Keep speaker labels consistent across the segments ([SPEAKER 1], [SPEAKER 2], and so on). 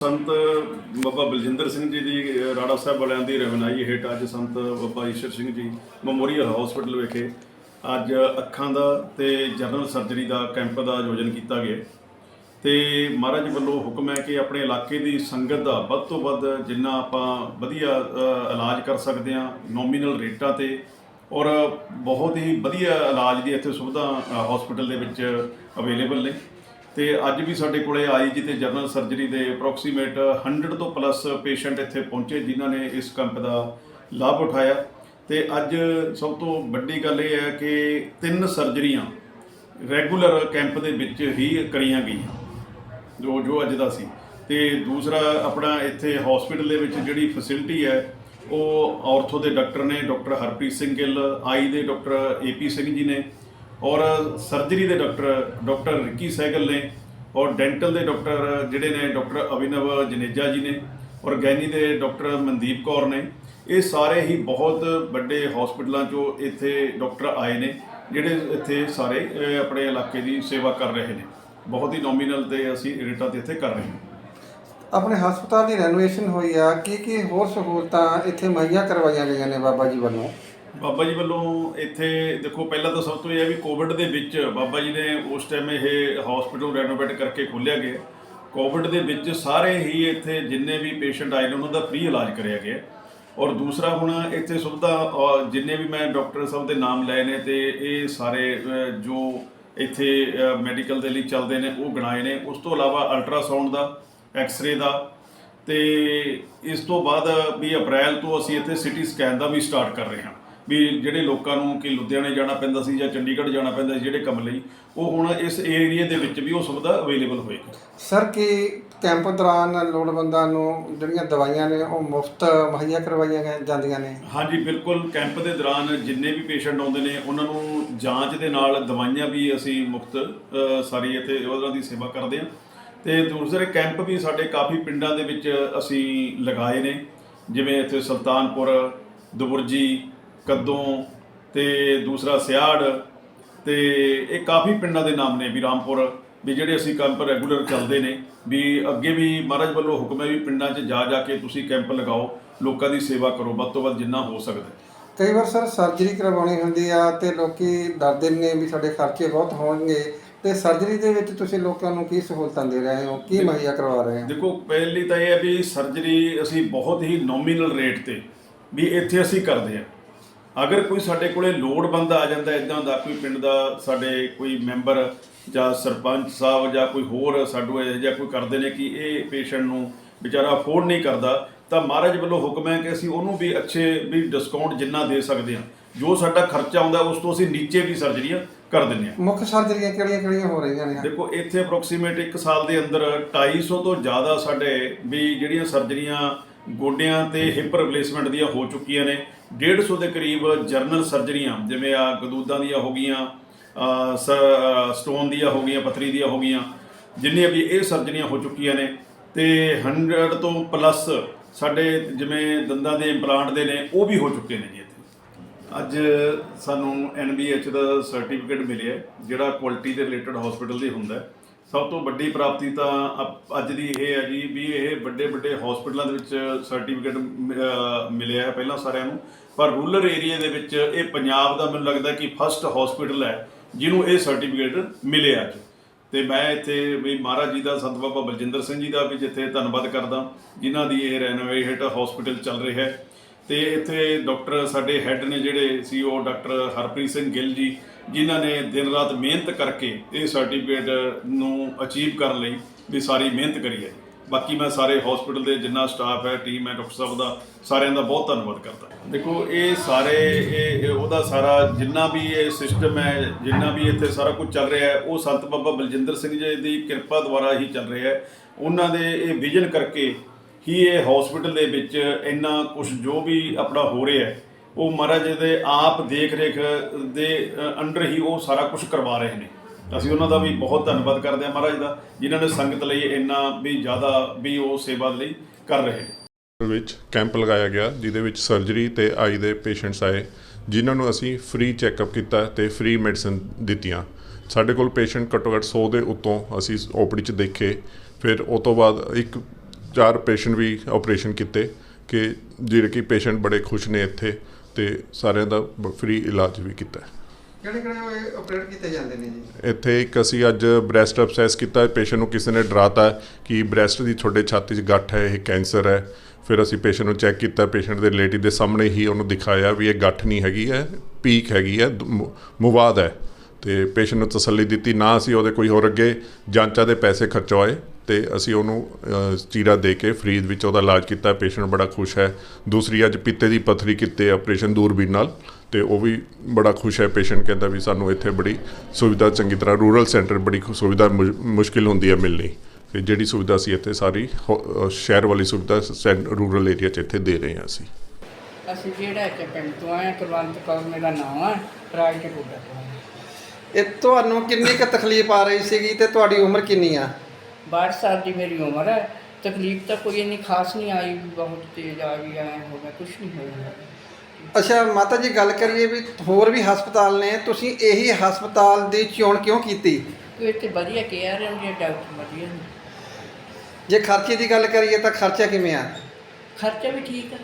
[SPEAKER 1] ਸੰਤ ਬਾਬਾ ਬਲਜਿੰਦਰ ਸਿੰਘ ਜੀ ਦੀ ਰਾੜਾ ਸਾਹਿਬ ਵਾਲਿਆਂ ਦੀ ਰਹਿਨਮਾਈ ਹੇਠ ਅੱਜ ਸੰਤ ਬਾਬਾ ਈਸ਼ਰ ਸਿੰਘ ਜੀ ਮੈਮੋਰੀਅਲ ਹਸਪੀਟਲ ਵਿਖੇ ਅੱਜ ਅੱਖਾਂ ਦਾ ਤੇ ਜਨਰਲ ਸਰਜਰੀ ਦਾ ਕੈਂਪ ਦਾ ਆਯੋਜਨ ਕੀਤਾ ਗਿਆ ਤੇ ਮਹਾਰਾਜ ਵੱਲੋਂ ਹੁਕਮ ਹੈ ਕਿ ਆਪਣੇ ਇਲਾਕੇ ਦੀ ਸੰਗਤ ਦਾ ਵੱਧ ਤੋਂ ਵੱਧ ਜਿੰਨਾ ਆਪਾਂ ਵਧੀਆ ਇਲਾਜ ਕਰ ਸਕਦੇ ਹਾਂ ਨੋਮੀਨਲ ਰੇਟਾਂ ਤੇ ਔਰ ਬਹੁਤ ਹੀ ਵਧੀਆ ਇਲਾਜ ਦੀ ਇੱਥੇ ਸੁਵਿਧਾ ਹਸਪੀਟਲ ਦੇ ਵਿੱਚ ਅਵੇਲੇਬਲ ਨੇ। ਤੇ ਅੱਜ ਵੀ ਸਾਡੇ ਕੋਲੇ ਆਈਜੀ ਤੇ ਜਨਰਲ ਸਰਜਰੀ ਦੇ ਅਪਰੋਕਸੀਮੇਟ 100 ਤੋਂ ਪਲੱਸ ਪੇਸ਼ੈਂਟ ਇੱਥੇ ਪਹੁੰਚੇ, ਜਿਨ੍ਹਾਂ ਨੇ ਇਸ ਕੈਂਪ ਦਾ ਲਾਭ ਉਠਾਇਆ। ਤੇ ਅੱਜ ਸਭ ਤੋਂ ਵੱਡੀ ਗੱਲ ਇਹ ਹੈ ਕਿ ਤਿੰਨ ਸਰਜਰੀਆਂ ਰੈਗੂਲਰ ਕੈਂਪ ਦੇ ਵਿੱਚ ਹੀ ਕਰੀਆਂ ਗਈਆਂ, ਜੋ ਜੋ ਅੱਜ ਦਾ ਸੀ। ਤੇ ਦੂਸਰਾ ਆਪਣਾ ਇੱਥੇ ਹਸਪੀਟਲ ਦੇ ਵਿੱਚ ਜਿਹੜੀ ਫੈਸਿਲਿਟੀ ਹੈ, ਉਹ ਆਰਥੋ ਦੇ ਡਾਕਟਰ ਨੇ ਡਾਕਟਰ ਹਰਪ੍ਰੀਤ ਸਿੰਘ ਗਿੱਲ, ਆਈ ਦੇ ਡਾਕਟਰ ਏਪੀ ਸਿੰਘ ਜੀ ਨੇ ਔਰ ਸਰਜਰੀ ਦੇ ਡਾਕਟਰ ਡਾਕਟਰ ਰਿੱਕੀ ਸੈਗਲ ਨੇ ਔਰ ਡੈਂਟਲ ਦੇ ਡਾਕਟਰ ਜਿਹੜੇ ਨੇ ਡਾਕਟਰ ਅਭਿਨਵ ਜਨੇਜਾ ਜੀ ਨੇ ਔਰ ਗੈਨੀ ਦੇ ਡਾਕਟਰ ਮਨਦੀਪ ਕੌਰ ਨੇ, ਇਹ ਸਾਰੇ ਹੀ ਬਹੁਤ ਵੱਡੇ ਹਸਪੀਟਲਾਂ ਚੋਂ ਇੱਥੇ ਡਾਕਟਰ ਆਏ ਨੇ, ਜਿਹੜੇ ਇੱਥੇ ਸਾਰੇ ਆਪਣੇ ਇਲਾਕੇ ਦੀ ਸੇਵਾ ਕਰ ਰਹੇ ਨੇ। ਬਹੁਤ ਹੀ ਨੋਮੀਨਲ ਤੇ ਅਸੀਂ ਰੇਟਾਂ ਤੇ ਇੱਥੇ ਕਰ ਰਹੇ ਹਾਂ।
[SPEAKER 2] ਆਪਣੇ ਹਸਪਤਾਲ ਦੀ ਰੈਨੋਵੇਸ਼ਨ ਹੋਈ ਆ ਕੀ ਕੀ ਹੋਰ ਸਹੂਲਤਾਂ ਇੱਥੇ ਮੁਹੱਈਆ ਕਰਵਾਈਆਂ ਗਈਆਂ ਨੇ ਬਾਬਾ ਜੀ ਵੱਲੋਂ?
[SPEAKER 1] ਬਾਬਾ ਜੀ ਵੱਲੋਂ ਇੱਥੇ ਦੇਖੋ, ਪਹਿਲਾਂ ਤਾਂ ਸਭ ਤੋਂ ਇਹ ਹੈ ਵੀ ਕੋਵਿਡ ਦੇ ਵਿੱਚ ਬਾਬਾ ਜੀ ਨੇ ਉਸ ਟਾਈਮ ਇਹ ਹਸਪੀਟਲ ਰੈਨੋਵੇਟ ਕਰਕੇ ਖੋਲ੍ਹਿਆ ਗਿਆ। ਕੋਵਿਡ ਦੇ ਵਿੱਚ ਸਾਰੇ ਹੀ ਇੱਥੇ ਜਿੰਨੇ ਵੀ ਪੇਸ਼ੈਂਟ ਆਏ ਨੇ, ਉਹਨਾਂ ਦਾ ਫ੍ਰੀ ਇਲਾਜ ਕਰਿਆ ਗਿਆ। ਔਰ ਦੂਸਰਾ ਹੁਣ ਇੱਥੇ ਸੁਵਿਧਾ ਜਿੰਨੇ ਵੀ ਮੈਂ ਡਾਕਟਰ ਸਾਹਿਬ ਦੇ ਨਾਮ ਲਏ ਨੇ ਤੇ ਇਹ ਸਾਰੇ ਜੋ ਇੱਥੇ ਮੈਡੀਕਲ ਦੇ ਲਈ ਚੱਲਦੇ ਨੇ, ਉਹ ਗਣਾਏ ਨੇ। ਉਸ ਤੋਂ ਇਲਾਵਾ ਅਲਟਰਾਸਾਊਂਡ ਦਾ ਐਕਸ-ਰੇ ਦਾ ਤੇ ਇਸ ਤੋਂ ਬਾਅਦ ਵੀ ਅਪ੍ਰੈਲ ਤੋਂ ਅਸੀਂ ਇੱਥੇ ਸਿਟੀ ਸਕੈਨ ਦਾ ਵੀ ਸਟਾਰਟ ਕਰ ਰਹੇ ਹਾਂ। ਵੀ ਜਿਹੜੇ ਲੋਕਾਂ ਨੂੰ ਕਿ ਲੁਧਿਆਣੇ ਜਾਣਾ ਪੈਂਦਾ ਸੀ ਜਾਂ ਚੰਡੀਗੜ੍ਹ ਜਾਣਾ ਪੈਂਦਾ ਸੀ ਜਿਹੜੇ ਕੰਮ ਲਈ ਉਹ ਹੁਣ ਇਸ ਏਰੀਆ ਦੇ ਵਿੱਚ ਵੀ ਉਹ ਸੁਵਿਧਾ ਅਵੇਲੇਬਲ ਹੋਏਗੀ
[SPEAKER 2] ਸਰ ਕੀ ਕੈਂਪ ਦੌਰਾਨ ਲੋੜਵੰਦਾਂ ਨੂੰ ਜਿਹੜੀਆਂ ਦਵਾਈਆਂ ਨੇ ਉਹ ਮੁਫਤ ਮੁਹੱਈਆ ਕਰਵਾਈਆਂ ਜਾਂਦੀਆਂ ਨੇ?
[SPEAKER 1] ਹਾਂਜੀ ਬਿਲਕੁਲ। ਕੈਂਪ ਦੇ ਦੌਰਾਨ ਜਿੰਨੇ ਵੀ ਪੇਸ਼ੈਂਟ ਆਉਂਦੇ ਨੇ ਉਹਨਾਂ ਨੂੰ ਜਾਂਚ ਦੇ ਨਾਲ ਦਵਾਈਆਂ ਵੀ ਅਸੀਂ ਮੁਫਤ ਸਾਰੀ ਇੱਥੇ ਉਹਨਾਂ ਦੀ ਸੇਵਾ ਕਰਦੇ ਹਾਂ। ਤੇ ਦੂਸਰੇ ਕੈਂਪ ਵੀ ਸਾਡੇ ਕਾਫੀ ਪਿੰਡਾਂ ਦੇ ਵਿੱਚ ਅਸੀਂ ਲਗਾਏ ਨੇ ਜਿਵੇਂ ਇੱਥੇ ਸੁਲਤਾਨਪੁਰ ਦੁਬੁਰਜੀ ਕੱਦੋਂ ਤੇ ਦੂਸਰਾ ਸਿਆੜ ਤੇ ਇਹ ਕਾਫੀ ਪਿੰਡਾਂ ਦੇ ਨਾਮ ਨੇ ਵੀ ਰਾਮਪੁਰ ਵੀ ਜਿਹੜੇ ਅਸੀਂ ਕੈਂਪ ਰੈਗੂਲਰ ਚੱਲਦੇ ਨੇ ਵੀ ਅੱਗੇ ਵੀ ਮਹਾਰਾਜ ਵੱਲੋਂ ਹੁਕਮ ਹੈ ਵੀ ਪਿੰਡਾਂ 'ਚ ਜਾ ਜਾ ਕੇ ਤੁਸੀਂ ਕੈਂਪ ਲਗਾਓ ਲੋਕਾਂ ਦੀ ਸੇਵਾ ਕਰੋ ਵੱਧ ਤੋਂ ਵੱਧ ਜਿੰਨਾ ਹੋ ਸਕਦਾ।
[SPEAKER 2] ਕਈ ਵਾਰ ਸਰ ਸਰਜਰੀ ਕਰਵਾਉਣੀ ਹੁੰਦੀ ਆ ਤੇ ਲੋਕੀ ਡਰਦੇ ਨੇ ਵੀ ਸਾਡੇ ਖਰਚੇ ਬਹੁਤ ਹੋਣਗੇ ਤੇ ਸਰਜਰੀ ਦੇ ਵਿੱਚ ਤੁਸੀਂ ਲੋਕਾਂ ਨੂੰ ਕੀ ਸਹੂਲਤਾਂ ਦੇ ਰਹੇ ਹੋ? ਕੀ ਮੁਹੱਈਆ ਕਰਵਾ ਰਹੇ ਹੋ?
[SPEAKER 1] ਦੇਖੋ ਪਹਿਲੀ ਤਾਂ ਇਹ ਹੈ ਵੀ ਸਰਜਰੀ ਅਸੀਂ ਬਹੁਤ ਹੀ ਨੋਮੀਨਲ ਰੇਟ ਤੇ ਵੀ ਇੱਥੇ ਅਸੀਂ ਕਰਦੇ ਹਾਂ। ਅਗਰ ਕੋਈ ਸਾਡੇ ਕੋਲੇ ਲੋੜਵੰਦ ਆ ਜਾਂਦਾ ਇਦਾਂ ਦਾ ਕੋਈ ਪਿੰਡ ਦਾ ਸਾਡੇ ਕੋਈ ਮੈਂਬਰ ਜਾਂ ਸਰਪੰਚ ਸਾਹਿਬ ਜਾਂ ਕੋਈ ਹੋਰ ਸਾਡੂ ਇਹੋ ਜਿਹਾ ਕੋਈ ਕਰਦੇ ਨੇ ਕਿ ਇਹ ਪੇਸ਼ੈਂਟ ਨੂੰ ਵਿਚਾਰਾ ਅਫੋਰਡ ਨਹੀਂ ਕਰਦਾ ਤਾਂ ਮਹਾਰਾਜ ਵੱਲੋਂ ਹੁਕਮ ਹੈ ਕਿ ਅਸੀਂ ਉਹਨੂੰ ਵੀ ਅੱਛੇ ਵੀ ਡਿਸਕਾਊਂਟ ਜਿੰਨਾ ਦੇ ਸਕਦੇ ਹਾਂ। ਜੋ ਸਾਡਾ ਖਰਚਾ ਆਉਂਦਾ ਉਸ ਤੋਂ ਅਸੀਂ ਨੀਚੇ ਵੀ ਸਰਜਰੀਆਂ ਕਰ ਦਿੰਦੇ ਹਾਂ।
[SPEAKER 2] ਮੁੱਖ ਸਰਜਰੀਆਂ ਕਿਹੜੀਆਂ ਕਿਹੜੀਆਂ ਹੋ ਰਹੀਆਂ ਨੇ?
[SPEAKER 1] ਦੇਖੋ ਇੱਥੇ ਅਪਰੋਕਸੀਮੇਟ 1 ਸਾਲ ਦੇ ਅੰਦਰ 250 ਤੋਂ ਜ਼ਿਆਦਾ ਸਾਡੇ ਵੀ ਜਿਹੜੀਆਂ ਸਰਜਰੀਆਂ ਗੋਡਿਆਂ ਤੇ ਹਿਪ ਰਿਪਲੇਸਮੈਂਟ ਦੀਆਂ ਹੋ ਚੁੱਕੀਆਂ ਨੇ। 150 ਦੇ ਕਰੀਬ ਜਰਨਲ ਸਰਜਰੀਆਂ ਜਿਵੇਂ ਆ ਗਦੂਦਾਂ ਦੀਆਂ ਹੋ ਗਈਆਂ ਸ- ਸਟੋਨ ਦੀਆਂ ਹੋ ਗਈਆਂ ਪੱਥਰੀ ਦੀਆਂ ਹੋ ਗਈਆਂ ਜਿੰਨੀਆਂ ਵੀ ਇਹ ਸਰਜਰੀਆਂ ਹੋ ਚੁੱਕੀਆਂ ਨੇ। ਤੇ 100 ਤੋਂ ਪਲੱਸ ਸਾਡੇ ਜਿਵੇਂ ਦੰਦਾਂ ਦੇ ਇੰਪਲਾਂਟ ਦੇ ਨੇ ਉਹ ਵੀ ਹੋ ਚੁੱਕੇ ਨੇ ਜੀ ਇੱਥੇ। ਅੱਜ ਸਾਨੂੰ ਐਨਬੀਐਚ ਦਾ ਸਰਟੀਫਿਕੇਟ ਮਿਲਿਆ ਹੈ, ਜਿਹੜਾ ਕੁਆਲਿਟੀ ਦੇ ਰਿਲੇਟਡ ਹਸਪੀਟਲ ਦੇ ਹੁੰਦਾ ਹੈ। ਸਭ ਤੋਂ ਵੱਡੀ ਪ੍ਰਾਪਤੀ ਤਾਂ ਅਪ- ਅੱਜ ਦੀ ਇਹ ਹੈ ਜੀ ਵੀ ਇਹ ਵੱਡੇ ਵੱਡੇ ਹਸਪੀਟਲਾਂ ਦੇ ਵਿੱਚ ਸਰਟੀਫਿਕੇਟ ਮਿਲਿਆ ਹੈ ਪਹਿਲਾਂ ਸਾਰਿਆਂ ਨੂੰ। ਪਰ ਰੂਰਲ ਏਰੀਆ ਦੇ ਵਿੱਚ ਇਹ ਪੰਜਾਬ ਦਾ ਮੈਨੂੰ ਲੱਗਦਾ ਕਿ ਫਸਟ ਹਸਪੀਟਲ ਹੈ, ਜਿਹਨੂੰ ਇਹ ਸਰਟੀਫਿਕੇਟ ਮਿਲਿਆ ਅੱਜ। ਤੇ ਮੈਂ ਇੱਥੇ ਵੀ ਮਹਾਰਾਜ ਜੀ ਦਾ, ਸੰਤ ਬਾਬਾ ਬਲਜਿੰਦਰ ਸਿੰਘ ਜੀ ਦਾ ਵੀ ਜਿੱਥੇ ਧੰਨਵਾਦ ਕਰਦਾ, ਜਿਨ੍ਹਾਂ ਦੀ ਇਹ ਰੈਨੋਵੇਟ ਹਸਪੀਟਲ ਚੱਲ ਰਿਹਾ ਹੈ। ਤੇ ਇੱਥੇ ਡਾਕਟਰ ਸਾਡੇ ਹੈੱਡ ਨੇ ਜਿਹੜੇ ਸੀ ਉਹ ਡਾਕਟਰ ਹਰਪ੍ਰੀਤ ਸਿੰਘ ਗਿੱਲ ਜੀ, ਜਿਨ੍ਹਾਂ ਨੇ ਦਿਨ ਰਾਤ ਮਿਹਨਤ ਕਰਕੇ ਇਹ ਸਰਟੀਫਿਕੇਟ ਨੂੰ ਅਚੀਵ ਕਰਨ ਲਈ ਵੀ ਸਾਰੀ ਮਿਹਨਤ ਕਰੀ ਹੈ। ਬਾਕੀ ਮੈਂ ਸਾਰੇ ਹਸਪੀਟਲ ਦੇ ਜਿੰਨਾ ਸਟਾਫ ਹੈ ਟੀਮ ਹੈ, ਡਾਕਟਰ ਸਾਹਿਬ ਦਾ, ਸਾਰਿਆਂ ਦਾ ਬਹੁਤ ਧੰਨਵਾਦ ਕਰਦਾ। ਦੇਖੋ, ਇਹ ਸਾਰੇ, ਇਹ ਇਹ ਉਹਦਾ ਸਾਰਾ ਜਿੰਨਾ ਵੀ ਇਹ ਸਿਸਟਮ ਹੈ, ਜਿੰਨਾ ਵੀ ਇੱਥੇ ਸਾਰਾ ਕੁਝ ਚੱਲ ਰਿਹਾ ਹੈ, ਉਹ ਸੰਤ ਬਾਬਾ ਬਲਜਿੰਦਰ ਸਿੰਘ ਜੀ ਦੀ ਕਿਰਪਾ ਦੁਆਰਾ ਹੀ ਚੱਲ ਰਿਹਾ ਹੈ। ਉਹਨਾਂ ਦੇ ਇਹ ਵਿਜ਼ਨ ਕਰਕੇ ਕਿ ਇਹ ਹਸਪੀਟਲ ਦੇ ਵਿੱਚ ਇੰਨਾ ਕੁਝ ਜੋ ਵੀ ਆਪਣਾ ਹੋ ਰਿਹਾ ਹੈ, ਉਹ ਮਹਾਰਾਜ ਦੇ ਆਪ ਦੇਖ ਰੇਖ ਦੇ ਅੰਡਰ ਹੀ ਉਹ ਸਾਰਾ ਕੁਝ ਕਰਵਾ ਰਹੇ ਨੇ। ਅਸੀਂ ਉਹਨਾਂ ਦਾ ਵੀ ਬਹੁਤ ਧੰਨਵਾਦ ਕਰਦੇ ਹਾਂ ਮਹਾਰਾਜ ਦਾ, ਜਿਨ੍ਹਾਂ ਨੇ ਸੰਗਤ ਲਈ ਇੰਨਾ ਵੀ ਜ਼ਿਆਦਾ ਵੀ ਉਹ ਸੇਵਾ ਲਈ ਕਰ ਰਹੇ ਨੇ।
[SPEAKER 3] ਵਿੱਚ ਕੈਂਪ ਲਗਾਇਆ ਗਿਆ, ਜਿਹਦੇ ਵਿੱਚ ਸਰਜਰੀ ਤੇ ਆਈ ਦੇ ਪੇਸ਼ੈਂਟਸ ਆਏ, ਜਿਨ੍ਹਾਂ ਨੂੰ ਅਸੀਂ ਫ੍ਰੀ ਚੈੱਕਅਪ ਕੀਤਾ ਤੇ ਫ੍ਰੀ ਮੈਡੀਸਨ ਦਿੱਤੀਆਂ। ਸਾਡੇ ਕੋਲ ਪੇਸ਼ੈਂਟ ਘੱਟੋ ਘੱਟ 100 ਦੇ ਉੱਤੋਂ ਅਸੀਂ ਓਪੀਡੀ ਚ ਦੇਖੇ, ਫਿਰ ਉਸ ਤੋਂ ਬਾਅਦ ਇੱਕ ਚਾਰ ਪੇਸ਼ੈਂਟ ਵੀ ਆਪਰੇਸ਼ਨ ਕੀਤੇ ਕਿ ਜਿਹੜੇ ਕਿ ਪੇਸ਼ੈਂਟ ਬੜੇ ਖੁਸ਼ ਨੇ ਇੱਥੇ ਤੇ ਸਾਰਿਆਂ ਦਾ ਫ੍ਰੀ ਇਲਾਜ ਵੀ ਕੀਤਾ।
[SPEAKER 2] ਕਿਹੜੇ ਕਿਹੜੇ ਆਪਰੇਟ ਕੀਤੇ ਜਾਂਦੇ ਨੇ ਜੀ?
[SPEAKER 3] ਇੱਥੇ ਇੱਕ ਅਸੀਂ ਅੱਜ ਬ੍ਰੈਸਟ ਅਬਸੈਸ ਕੀਤਾ ਪੇਸ਼ੈਂਟ ਨੂੰ ਕਿਸੇ ਨੇ ਡਰਾਤਾ ਕਿ ਬ੍ਰੈਸਟ ਦੀ ਤੁਹਾਡੇ ਛਾਤੀ 'ਚ ਗੱਠ ਹੈ ਇਹ ਕੈਂਸਰ ਹੈ। ਫਿਰ ਅਸੀਂ ਪੇਸ਼ੈਂਟ ਨੂੰ ਚੈੱਕ ਕੀਤਾ ਪੇਸ਼ੈਂਟ ਦੇ ਰਿਲੇਟਿਵ ਦੇ ਸਾਹਮਣੇ ਹੀ ਉਹਨੂੰ ਦਿਖਾਇਆ ਵੀ ਇਹ ਗੱਠ ਨਹੀਂ ਹੈਗੀ ਹੈ ਪੀਕ ਹੈਗੀ ਹੈ ਮੁਵਾਦ ਹੈ। ਤੇ ਪੇਸ਼ੈਂਟ ਨੂੰ ਤਸੱਲੀ ਦਿੱਤੀ ਨਾ ਅਸੀਂ ਉਹਦੇ ਕੋਈ ਹੋਰ ਅੱਗੇ ਜਾਂਚਾਂ ਦੇ ਪੈਸੇ ਖਰਚਵਾਏ। ਤੇ ਅਸੀਂ ਉਹਨੂੰ ਚੀਰਾ ਦੇ ਕੇ ਫ੍ਰੀ ਵਿੱਚ ਉਹਦਾ ਇਲਾਜ ਕੀਤਾ ਪੇਸ਼ੈਂਟ ਬੜਾ ਖੁਸ਼ ਹੈ। ਦੂਸਰੀ ਅੱਜ ਪਿੱਤੇ ਦੀ ਪੱਥਰੀ ਕੀਤੇ ਆਪਰੇਸ਼ਨ ਦੂਰਬੀਨ ਨਾਲ ਤੇ ਉਹ ਵੀ ਬੜਾ ਖੁਸ਼ ਹੈ। ਪੇਸ਼ੈਂਟ ਕਹਿੰਦਾ ਵੀ ਸਾਨੂੰ ਇੱਥੇ ਬੜੀ ਸੁਵਿਧਾ ਚੰਗੀ ਤਰ੍ਹਾਂ ਰੂਰਲ ਸੈਂਟਰ ਬੜੀ ਸੁਵਿਧਾ ਮੁਸ਼- ਮੁਸ਼ਕਿਲ ਹੁੰਦੀ ਹੈ ਮਿਲਣੀ। ਤੇ ਜਿਹੜੀ ਸੁਵਿਧਾ ਅਸੀਂ ਇੱਥੇ ਸਾਰੀ ਸ਼ਹਿਰ ਵਾਲੀ ਸੁਵਿਧਾ ਸੈਂ- ਰੂਰਲ ਏਰੀਆ 'ਚ ਇੱਥੇ ਦੇ ਰਹੇ ਹਾਂ ਅਸੀਂ।
[SPEAKER 4] ਅਸੀਂ ਜਿਹੜਾ ਇੱਥੇ ਪਿੰਡ ਤੋਂ ਆਏ ਕੁਲਵੰਤ ਕੌਰ ਮੇਰਾ ਨਾਮ ਹੈ ਰਾਜ ਕੇ ਬੁੱਢਾ ਤੋਂ ਆਏ ਹਾਂ।
[SPEAKER 2] ਇਹ ਤੁਹਾਨੂੰ ਕਿੰਨੀ ਕੁ ਤਕਲੀਫ ਆ ਰਹੀ ਸੀਗੀ ਤੇ ਤੁਹਾਡੀ ਉਮਰ ਕਿੰਨੀ ਆ?
[SPEAKER 4] ਬਾਹਠ ਸਾਲ ਦੀ ਮੇਰੀ ਉਮਰ ਹੈ ਤਕਲੀਫ ਤਾਂ ਕੋਈ ਇੰਨੀ ਖਾਸ ਨਹੀਂ ਆਈ ਵੀ ਬਹੁਤ ਤੇਜ਼ ਆ ਗਈ ਐ ਹੋ ਗਿਆ ਕੁਝ ਨਹੀਂ ਹੋਇਆ।
[SPEAKER 2] ਅੱਛਾ ਮਾਤਾ ਜੀ ਗੱਲ ਕਰੀਏ ਵੀ ਹੋਰ ਵੀ ਹਸਪਤਾਲ ਨੇ ਤੁਸੀਂ ਇਹੀ ਹਸਪਤਾਲ ਦੀ ਚੋਣ ਕਿਉਂ ਕੀਤੀ?
[SPEAKER 4] ਕੋਈ ਇੱਥੇ ਵਧੀਆ ਕੇਅਰ ਹੈ ਜਿਹੜੇ ਡਾਕਟਰ ਵਧੀਆ ਨੇ।
[SPEAKER 2] ਜੇ ਖਰਚੇ ਦੀ ਗੱਲ ਕਰੀਏ ਤਾਂ ਖਰਚਾ ਕਿਵੇਂ ਆ?
[SPEAKER 4] ਖਰਚਾ ਵੀ ਠੀਕ ਹੈ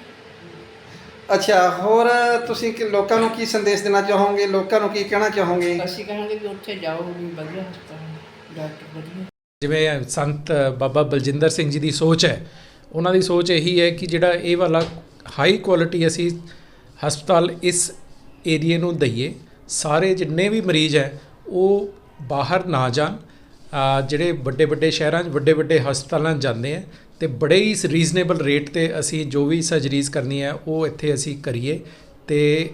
[SPEAKER 2] ਅੱਛਾ ਹੋਰ ਤੁਸੀਂ ਕਿ ਲੋਕਾਂ ਨੂੰ ਕੀ ਸੰਦੇਸ਼ ਦੇਣਾ ਚਾਹੋਗੇ? ਲੋਕਾਂ ਨੂੰ ਕੀ ਕਹਿਣਾ ਚਾਹੋਗੇ?
[SPEAKER 4] ਅਸੀਂ ਕਹਾਂਗੇ ਵੀ ਉੱਥੇ ਜਾਓ ਵੀ ਵਧੀਆ ਹਸਪਤਾਲ ਡਾਕਟਰ ਵਧੀਆ।
[SPEAKER 5] ਜਿਵੇਂ ਸੰਤ, ਬਾਬਾ ਬਲਜਿੰਦਰ ਸਿੰਘ ਜੀ ਦੀ ਸੋਚ ਹੈ, ਉਹਨਾਂ ਦੀ ਸੋਚ ਇਹੀ ਹੈ ਕਿ ਜਿਹੜਾ ਇਹ ਵਾਲਾ ਹਾਈ ਕੁਆਲਿਟੀ ਅਸੀਂ ਹਸਪਤਾਲ ਇਸ ਏਰੀਏ ਨੂੰ ਦਈਏ, ਸਾਰੇ ਜਿੰਨੇ ਵੀ ਮਰੀਜ਼ ਹੈ, ਉਹ ਬਾਹਰ ਨਾ ਜਾਣ। ਜਿਹੜੇ ਵੱਡੇ ਵੱਡੇ ਸ਼ਹਿਰਾਂ 'ਚ ਵੱਡੇ ਵੱਡੇ ਹਸਪਤਾਲਾਂ ਜਾਂਦੇ ਆ ਤੇ ਬੜੇ ਹੀ ਰੀਜ਼ਨੇਬਲ ਰੇਟ ਤੇ ਅਸੀਂ ਜੋ ਵੀ ਸਰਜਰੀਜ਼ ਕਰਨੀ ਹੈ, ਉਹ ਇੱਥੇ ਅਸੀਂ ਕਰੀਏ। ਤੇ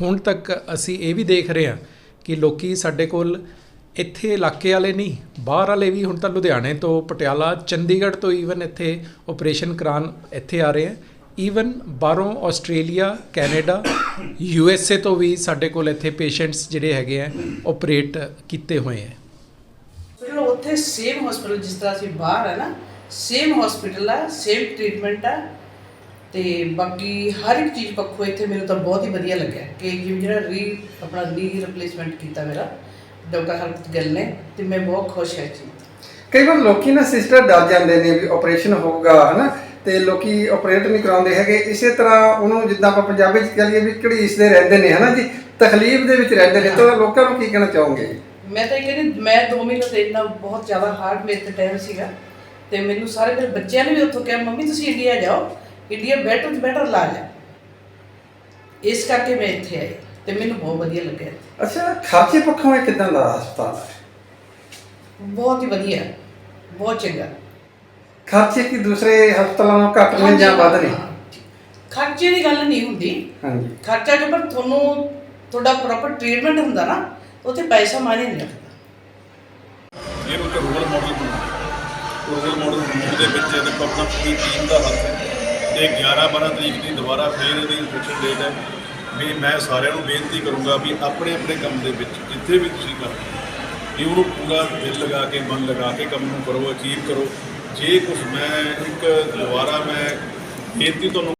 [SPEAKER 5] ਹੁਣ ਤੱਕ ਅਸੀਂ ਇਹ ਵੀ ਦੇਖ ਰਹੇ ਹਾਂ ਕਿ ਲੋਕੀ ਸਾਡੇ ਕੋਲ ਇੱਥੇ ਇਲਾਕੇ ਵਾਲੇ ਨਹੀਂ, ਬਾਹਰ ਵਾਲੇ ਵੀ ਹੁਣ ਤਾਂ ਲੁਧਿਆਣੇ ਤੋਂ, ਪਟਿਆਲਾ, ਚੰਡੀਗੜ੍ਹ ਤੋਂ ਈਵਨ ਇੱਥੇ ਆਪਰੇਸ਼ਨ ਕਰਾਉਣ ਇੱਥੇ ਆ ਰਹੇ ਹੈ ਈਵਨ ਬਾਹਰੋਂ Australia, Canada U S A ਤੋਂ ਵੀ ਸਾਡੇ ਕੋਲ ਇੱਥੇ ਪੇਸ਼ੈਂਟਸ ਜਿਹੜੇ ਹੈਗੇ ਆ ਆਪਰੇਟ ਕੀਤੇ ਹੋਏ ਹੈ
[SPEAKER 6] ਹਸਪੀਟਲ ਉੱਥੇ ਸੇਮ ਹਸਪੀਟਲ ਜਿਸ ਤਰ੍ਹਾਂ ਅਸੀਂ ਬਾਹਰ ਹੈ ਨਾ ਸੇਮ ਹਸਪੀਟਲ ਆ ਸੇਮ ਟ੍ਰੀਟਮੈਂਟ ਆ, ਤੇ ਬਾਕੀ ਹਰ ਇੱਕ ਚੀਜ਼ ਪੱਖੋਂ ਇੱਥੇ ਮੈਨੂੰ ਤਾਂ ਬਹੁਤ ਹੀ ਵਧੀਆ ਲੱਗਿਆ ਕਿ ਜਿਹੜਾ ਰੀ ਆਪਣਾ ਰੀ ਰਿਪਲੇਸਮੈਂਟ ਕੀਤਾ ਮੇਰਾ ਡਾਕਟਰ ਹਰਪ੍ਰੀਤ ਗਿੱਲ ਨੇ ਤੇ ਮੈਂ ਬਹੁਤ ਖੁਸ਼ ਹਾਂ ਤੋਂ
[SPEAKER 2] ਕਈ ਵਾਰ ਲੋਕੀ ਨਾ ਸਿਸਟਰ ਡਰ ਜਾਂਦੇ ਨੇ ਵੀ ਆਪਰੇਸ਼ਨ ਹੋਊਗਾ ਹਨਾ? ਤੇ ਲੋਕੀ ਆਪਰੇਟ ਨਹੀਂ ਕਰਾਉਂਦੇ ਹੈਗੇ। ਇਸੇ ਤਰ੍ਹਾਂ ਉਹਨੂੰ ਜਿੱਦਾਂ ਆਪਾਂ ਪੰਜਾਬੀ ਚ ਕਹ ਲਈਏ ਵੀ ਘੜੀਸਦੇ ਰਹਿੰਦੇ ਨੇ ਹਨਾ ਜੀ? ਤਕਲੀਫ ਦੇ ਵਿੱਚ ਰਹਿੰਦੇ ਨੇ। ਤਾਂ ਲੋਕਾਂ ਨੂੰ ਕੀ ਕਹਿਣਾ ਚਾਹੋਗੇ?
[SPEAKER 6] ਮੈਂ ਤਾਂ ਇਹ ਕਹਿੰਦੀ ਮੈਂ 2 ਮਹੀਨੇ ਤੋਂ ਇੰਨਾ ਬਹੁਤ ਜ਼ਿਆਦਾ ਹਾਰਡ ਮੇਰੇ ਤੇ ਟਾਈਮ ਸੀਗਾ। ਤੇ ਮੈਨੂੰ ਸਾਰੇ ਮੇਰੇ ਬੱਚਿਆਂ ਨੇ ਵੀ ਉੱਥੋਂ ਕਿਹਾ ਮੰਮੀ ਤੁਸੀਂ ਇੰਡੀਆ ਜਾਓ। ਇੰਡੀਆ ਬੈਟਰ ਤੋਂ ਬੈਟਰ ਇਲਾਜ ਹੈ। ਇਸ ਕਰਕੇ ਮੈਂ ਇੱਥੇ ਆਈ। ਤੇ ਮੈਨੂੰ ਬਹੁਤ ਵਧੀਆ ਲੱਗਿਆ
[SPEAKER 2] ਅੱਛਾ ਖਰਚੇ ਪੱਖੋਂ ਇਹ ਕਿਦਾਂ ਦਾ ਹਸਪਤਾਲ ਹੈ?
[SPEAKER 6] ਬਹੁਤ ਹੀ ਵਧੀਆ ਬਹੁਤ ਚੰਗਾ।
[SPEAKER 2] ਖਰਚੇ ਕੀ ਦੂਸਰੇ ਹਸਪਤਾਲਾਂ ਨਾਲੋਂ ਘੱਟ ਨੇ ਜਾਂ ਵੱਧ ਨੇ?
[SPEAKER 6] ਖਰਚੇ ਦੀ ਗੱਲ ਨਹੀਂ ਹੁੰਦੀ।
[SPEAKER 2] ਹਾਂਜੀ।
[SPEAKER 6] ਖਰਚਾ ਜੋ ਪਰ ਤੁਹਾਨੂੰ ਤੁਹਾਡਾ ਪ੍ਰੋਪਰ ਟ੍ਰੀਟਮੈਂਟ ਹੁੰਦਾ ਨਾ ਉੱਥੇ ਪੈਸਾ ਮਾਇਨੇ ਨਹੀਂ ਰੱਖਦਾ
[SPEAKER 1] ਇਹਨੂੰ ਤੇ ਰੋਲ ਮਾਡਲ ਬਣਾਉਣਾ ਰੋਲ ਮਾਡਲ ਬਣਾਉਣ ਦੇ ਵਿੱਚ ਦੇਖੋ ਆਪਣਾ ਪੂਰੀ ਟੀਮ ਦਾ ਹੱਥ ਹੈ। ਤੇ 11 12 ਤਰੀਕ ਦੀ ਦੁਬਾਰਾ ਫੇਰ ਇਹਦੀ ਇਨਸਟ੍ਰਕਸ਼ਨ ਡੇਟ ਹੈ। ਵੀ ਮੈਂ ਸਾਰਿਆਂ ਨੂੰ ਬੇਨਤੀ ਕਰੂੰਗਾ ਵੀ ਆਪਣੇ ਆਪਣੇ ਕੰਮ ਦੇ ਵਿੱਚ ਜਿੱਥੇ ਵੀ ਤੁਸੀਂ ਕਰਦੇ ਹੋ, ਵੀ ਉਹਨੂੰ ਪੂਰਾ ਦਿਲ ਲਗਾ ਕੇ ਮਨ ਲਗਾ ਕੇ ਕੰਮ ਨੂੰ ਕਰੋ ਅਚੀਵ ਕਰੋ। ਜੇ ਕੁਝ ਮੈਂ ਇੱਕ ਦੁਬਾਰਾ ਮੈਂ ਬੇਨਤੀ ਤੁਹਾਨੂੰ